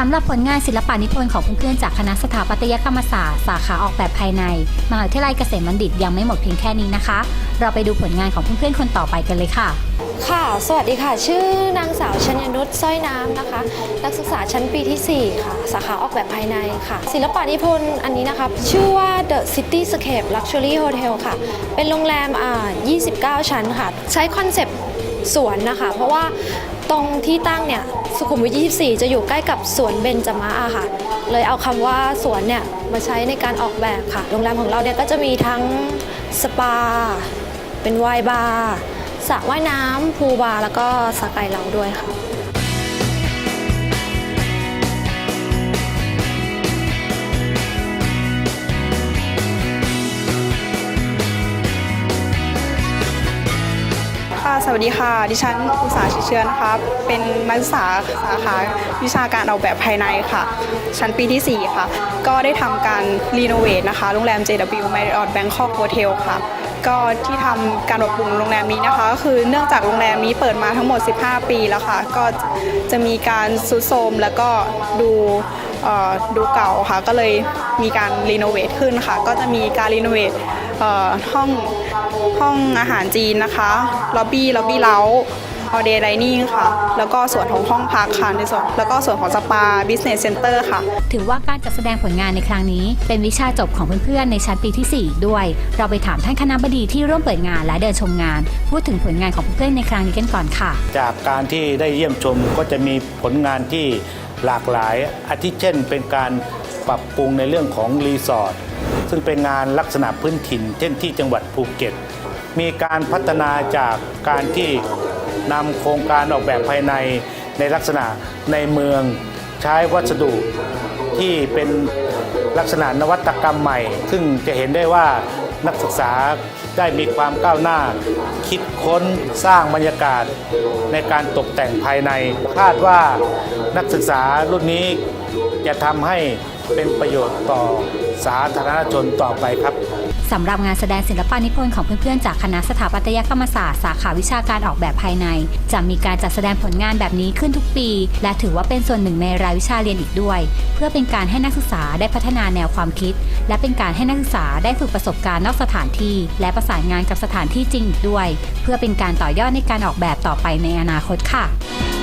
สำหรับผลงานศิลปะนิพนธ์ของเพื่อนๆจากคณะสถาปัตยกรรมศาสตร์สาขาออกแบบภายในมหาวิทยาลัยเกษมบัณฑิตยังไม่หมดเพียงแค่นี้นะคะ เราไปดูผลงานของเพื่อนๆคนต่อไปกันเลยค่ะ ค่ะ สวัสดีค่ะ ชื่อนางสาวชัญญนุชสร้อยน้ำนะคะ นักศึกษาชั้นปีที่ 4 ค่ะ สาขาออกแบบภายในค่ะ ศิลปะนิพนธ์อันนี้นะคะชื่อว่า The City Scape Luxury Hotel ค่ะ เป็นโรงแรมอ่า29 ชั้นค่ะ ใช้คอนเซปต์สวนนะคะ เพราะว่า ตรงที่ตั้งเนี่ยสุขุมวิท 24 จะอยู่ใกล้กับสวนเบญจมาอะค่ะ เลยเอาคำว่าสวนเนี่ยมาใช้ในการออกแบบค่ะ โรงแรมของเราเนี่ยก็จะมีทั้งสปา เป็นวายบาร์สระว่ายน้ำพูลบาร์แล้วก็สกายเลาด้วยค่ะ สวัสดีค่ะ ดิฉันอุตสาชิเชื้อนะคะ เป็นนักศึกษาสาขาวิชาการออกแบบภายในค่ะ ชั้นปีที่ 4 ค่ะ ก็ได้ทำการรีโนเวทนะคะ โรงแรม JW Marriott Bangkok Hotel ค่ะ ก็ที่ทำการปรับปรุงโรงแรมนี้นะคะ ก็คือเนื่องจากโรงแรมนี้เปิดมาทั้งหมด 15 ปีแล้วค่ะ ก็จะมีการซุดโทรมแล้วก็ดู ดูเก่าค่ะก็เลยมีการรีโนเวทขึ้นค่ะ ก็จะมีการรีโนเวทเอ่อห้องห้องอาหารจีนนะคะล็อบบี้ล็อบบี้เล้าออเดย์ไดนิ่งค่ะ แล้วก็ส่วนของห้องพักค่ะในส่วนแล้วก็ส่วนของสปาบิสเนสเซ็นเตอร์ค่ะ ถือว่าการจัดแสดงผลงานในครั้งนี้ เป็นวิชาจบของเพื่อนๆ ในชั้นปีที่ 4 ด้วย เราไปถามท่านคณะบดีที่ร่วมเปิดงานและเดินชมงาน พูดถึงผลงานของเพื่อนๆในครั้งนี้กันก่อนค่ะ จากการที่ได้เยี่ยมชมก็จะมีผลงานที่ หลากหลาย อาทิเช่น เป็นการปรับปรุงในเรื่องของรีสอร์ทซึ่งเป็นงานลักษณะพื้นถิ่น เช่นที่จังหวัดภูเก็ต มีการพัฒนาจากการที่นำโครงการออกแบบภายในในลักษณะในเมืองใช้วัสดุที่เป็นลักษณะนวัตกรรมใหม่ ซึ่งจะเห็นได้ว่า นักศึกษาได้มีความก้าวหน้า คิดค้นสร้างบรรยากาศ ในการตกแต่งภายใน คาดว่านักศึกษารุ่นนี้จะทำให้เป็นประโยชน์ต่อสาธารณชนต่อไปครับ สำหรับงานแสดงศิลปะนิพนธ์ของเพื่อนๆ จากคณะสถาปัตยกรรมศาสตร์สาขาวิชาการออกแบบภายใน จะมีการจัดแสดงผลงานแบบนี้ขึ้นทุกปี และถือว่าเป็นส่วนหนึ่งในรายวิชาเรียนอีกด้วย เพื่อเป็นการให้นักศึกษาได้พัฒนาแนวความคิด และเป็นการให้นักศึกษาได้ฝึกประสบการณ์นอกสถานที่ และประสานงานกับสถานที่จริงอีกด้วย เพื่อเป็นการต่อยอดในการออกแบบต่อไปในอนาคตค่ะ